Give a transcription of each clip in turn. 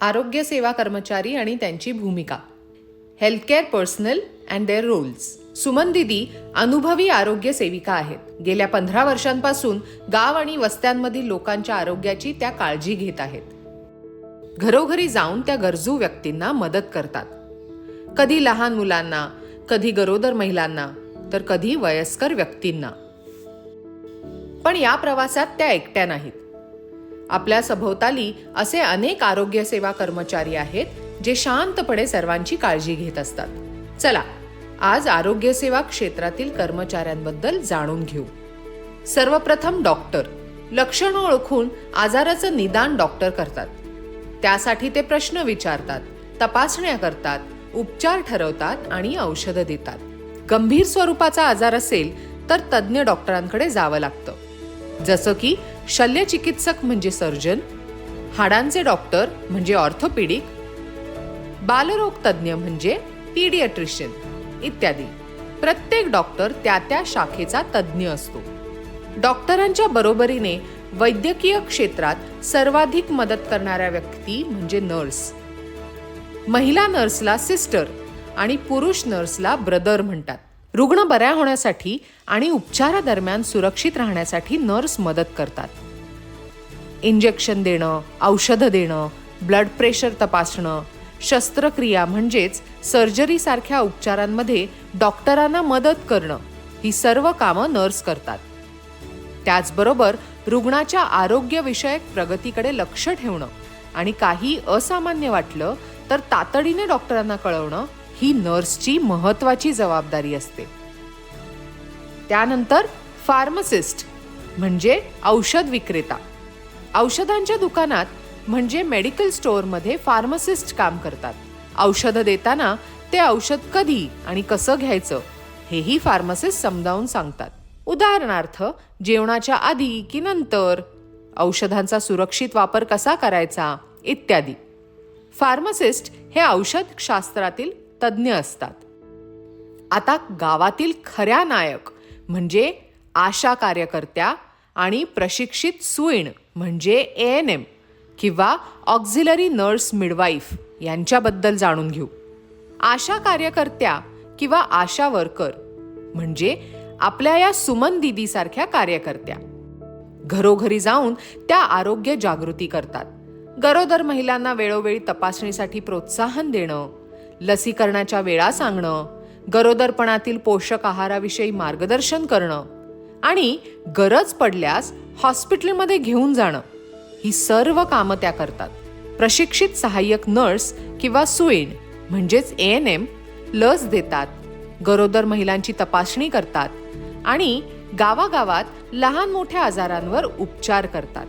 आरोग्य सेवा कर्मचारी आणि त्यांची भूमिका. Healthcare personal and their roles Suman दिदी अनुभवी आरोग्य सेविका आहेत. गेल्या पंधरा वर्षांपासून गाव आणि वस्त्यांमधील लोकांच्या आरोग्याची त्या काळजी घेत आहेत. घरोघरी जाऊन त्या गरजू व्यक्तींना मदत करतात. कधी लहान मुलांना कधी गरोदर महिलांना तर कधी वयस्कर व्यक्तींना. पण या प्रवासात त्या एकट्या नाहीत. आपल्या सभोवताली असे अनेक आरोग्य सेवा कर्मचारी आहेत जे शांतपणे सर्वांची काळजी घेत असतात. चला आज आरोग्य सेवा क्षेत्रातील कर्मचाऱ्यांबद्दल जाणून घेऊ. सर्वप्रथम डॉक्टर. लक्षणं ओळखून आजाराचं निदान डॉक्टर करतात. त्यासाठी ते प्रश्न विचारतात तपासण्या करतात उपचार ठरवतात आणि औषधं देतात. गंभीर स्वरूपाचा आजार असेल तर तज्ज्ञ डॉक्टरांकडे जावं लागतं. जसं की शल्यचिकित्सक म्हणजे सर्जन हाडांचे डॉक्टर म्हणजे ऑर्थोपेडिक बालरोग तज्ज्ञ म्हणजे पीडियट्रिशियन इत्यादी. प्रत्येक डॉक्टर त्या त्या शाखेचा तज्ज्ञ असतो. डॉक्टरांच्या बरोबरीने वैद्यकीय क्षेत्रात सर्वाधिक मदत करणाऱ्या व्यक्ती म्हणजे नर्स. महिला नर्सला सिस्टर आणि पुरुष नर्सला ब्रदर म्हणतात. रुग्ण बऱ्या होण्यासाठी आणि उपचारादरम्यान सुरक्षित राहण्यासाठी नर्स मदत करतात. इंजेक्शन देणं औषधं देणं ब्लड प्रेशर तपासणं शस्त्रक्रिया म्हणजेच सर्जरीसारख्या उपचारांमध्ये डॉक्टरांना मदत करणं ही सर्व कामं नर्स करतात. त्याचबरोबर रुग्णाच्या आरोग्यविषयक प्रगतीकडे लक्ष ठेवणं आणि काही असामान्य वाटलं तर तातडीने डॉक्टरांना कळवणं ही नर्सची महत्वाची जबाबदारी असते. त्यानंतर फार्मसिस्ट म्हणजे औषध विक्रेता. औषधांच्या दुकानात म्हणजे मेडिकल स्टोअरमध्ये फार्मसिस्ट काम करतात. औषधं देताना ते औषध कधी आणि कसं घ्यायचं हेही फार्मसिस्ट समजावून सांगतात. उदाहरणार्थ जेवणाच्या आधी की नंतर औषधांचा सुरक्षित वापर कसा करायचा इत्यादी. फार्मसिस्ट हे औषधशास्त्रातील तज्ज्ञ असतात. आता गावातील खऱ्या नायक म्हणजे आशा कार्यकर्त्या आणि प्रशिक्षित सुईण म्हणजे ए एन एम किंवा ऑक्झिलरी नर्स मिडवाईफ यांच्याबद्दल जाणून घेऊ. आशा कार्यकर्त्या किंवा आशा वर्कर म्हणजे आपल्या या सुमन दिदीसारख्या कार्यकर्त्या. घरोघरी जाऊन त्या आरोग्य जागृती करतात. गरोदर महिलांना वेळोवेळी तपासणीसाठी प्रोत्साहन देणं लसीकरणाच्या वेळा सांगणं गरोदरपणातील पोषक आहाराविषयी मार्गदर्शन करणं आणि गरज पडल्यास हॉस्पिटलमध्ये घेऊन जाणं. ही सर्व कामं त्या करतात. प्रशिक्षित सहाय्यक नर्स किंवा सुईण म्हणजेच ए एन एम लस देतात गरोदर महिलांची तपासणी करतात आणि गावागावात लहान मोठ्या आजारांवर उपचार करतात.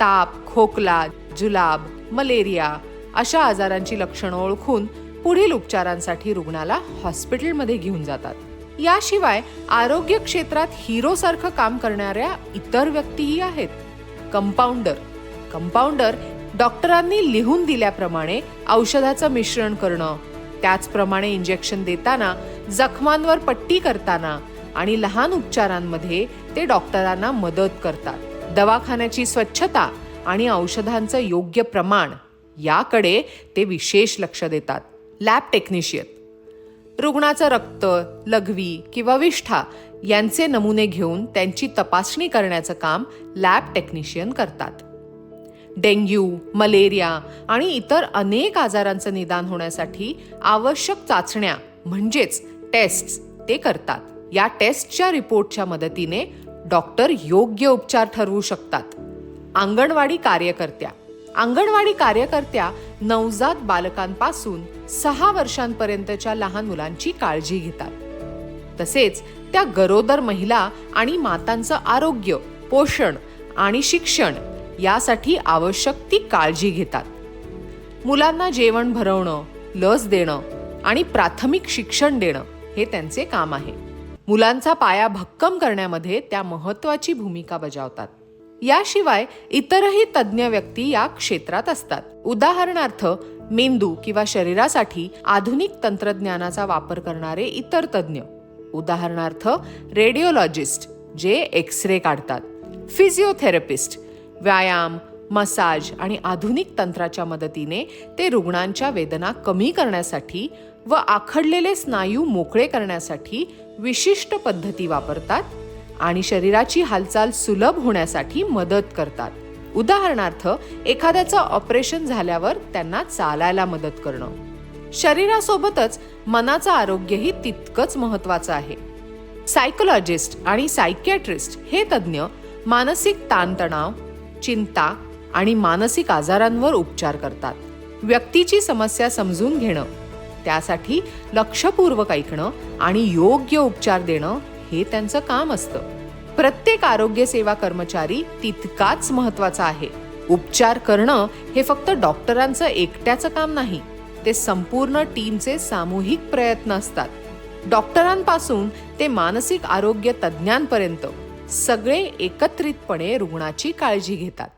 ताप खोकला जुलाब मलेरिया अशा आजारांची लक्षणं ओळखून पुढील उपचारांसाठी रुग्णाला हॉस्पिटलमध्ये घेऊन जातात. याशिवाय आरोग्य क्षेत्रात हिरोसारखं काम करणाऱ्या इतर व्यक्तीही आहेत. कंपाऊंडर. कंपाऊंडर डॉक्टरांनी लिहून दिल्याप्रमाणे औषधाचं मिश्रण करणं त्याचप्रमाणे इंजेक्शन देताना जखमांवर पट्टी करताना आणि लहान उपचारांमध्ये ते डॉक्टरांना मदत करतात. दवाखान्याची स्वच्छता आणि औषधांचं योग्य प्रमाण याकडे ते विशेष लक्ष देतात. लॅब टेक्निशियन रुग्णाचं रक्त लघवी किंवा विष्ठा यांचे नमुने घेऊन त्यांची तपासणी करण्याचं काम लॅब टेक्निशियन करतात. डेंग्यू मलेरिया आणि इतर अनेक आजारांचं निदान होण्यासाठी आवश्यक चाचण्या म्हणजेच टेस्ट ते करतात. या टेस्टच्या रिपोर्टच्या मदतीने डॉक्टर योग्य उपचार ठरवू शकतात. अंगणवाडी कार्यकर्त्या. अंगणवाडी कार्यकर्त्या नवजात बालकांपासून सहा वर्षांपर्यंतच्या लहान मुलांची काळजी घेतात. तसेच त्या गरोदर महिला आणि मातांचं आरोग्य पोषण आणि शिक्षण यासाठी आवश्यक ती काळजी घेतात. मुलांना जेवण भरवणं लस देणं आणि प्राथमिक शिक्षण देणं हे त्यांचे काम आहे. मुलांचा पाया भक्कम करण्यामध्ये त्या महत्वाची भूमिका बजावतात. याशिवाय इतरही तज्ज्ञ व्यक्ती या क्षेत्रात असतात. उदाहरणार्थ मेंदू किंवा शरीरासाठी आधुनिक तंत्रज्ञानाचा वापर करणारे इतर तज्ज्ञ उदाहरणार्थ रेडिओलॉजिस्ट जे एक्स रे काढतात. फिजिओथेरपिस्ट व्यायाम मसाज आणि आधुनिक तंत्राच्या मदतीने ते रुग्णांच्या वेदना कमी करण्यासाठी व आखडलेले स्नायू मोकळे करण्यासाठी विशिष्ट पद्धती वापरतात. आणि शरीराची हालचाल सुलभ होण्यासाठी मदत करतात. उदाहरणार्थ एखाद्याचं ऑपरेशन झाल्यावर त्यांना चालायला मदत करणं. शरीरासोबतच मनाचं आरोग्यही तितकंच महत्वाचं आहे. सायकोलॉजिस्ट आणि सायकॅट्रिस्ट हे तज्ज्ञ मानसिक ताणतणाव चिंता आणि मानसिक आजारांवर उपचार करतात. व्यक्तीची समस्या समजून घेणं त्यासाठी लक्षपूर्वक ऐकणं आणि योग्य उपचार देणं हे त्यांचं काम असतं. प्रत्येक आरोग्य सेवा कर्मचारी तितकाच महत्त्वाचा आहे. उपचार करणं हे फक्त डॉक्टरांचं एकट्याचं काम नाही ते संपूर्ण टीमचे सामूहिक प्रयत्न असतात. डॉक्टरांपासून ते मानसिक आरोग्य तज्ज्ञांपर्यंत सगळे एकत्रितपणे रुग्णाची काळजी घेतात.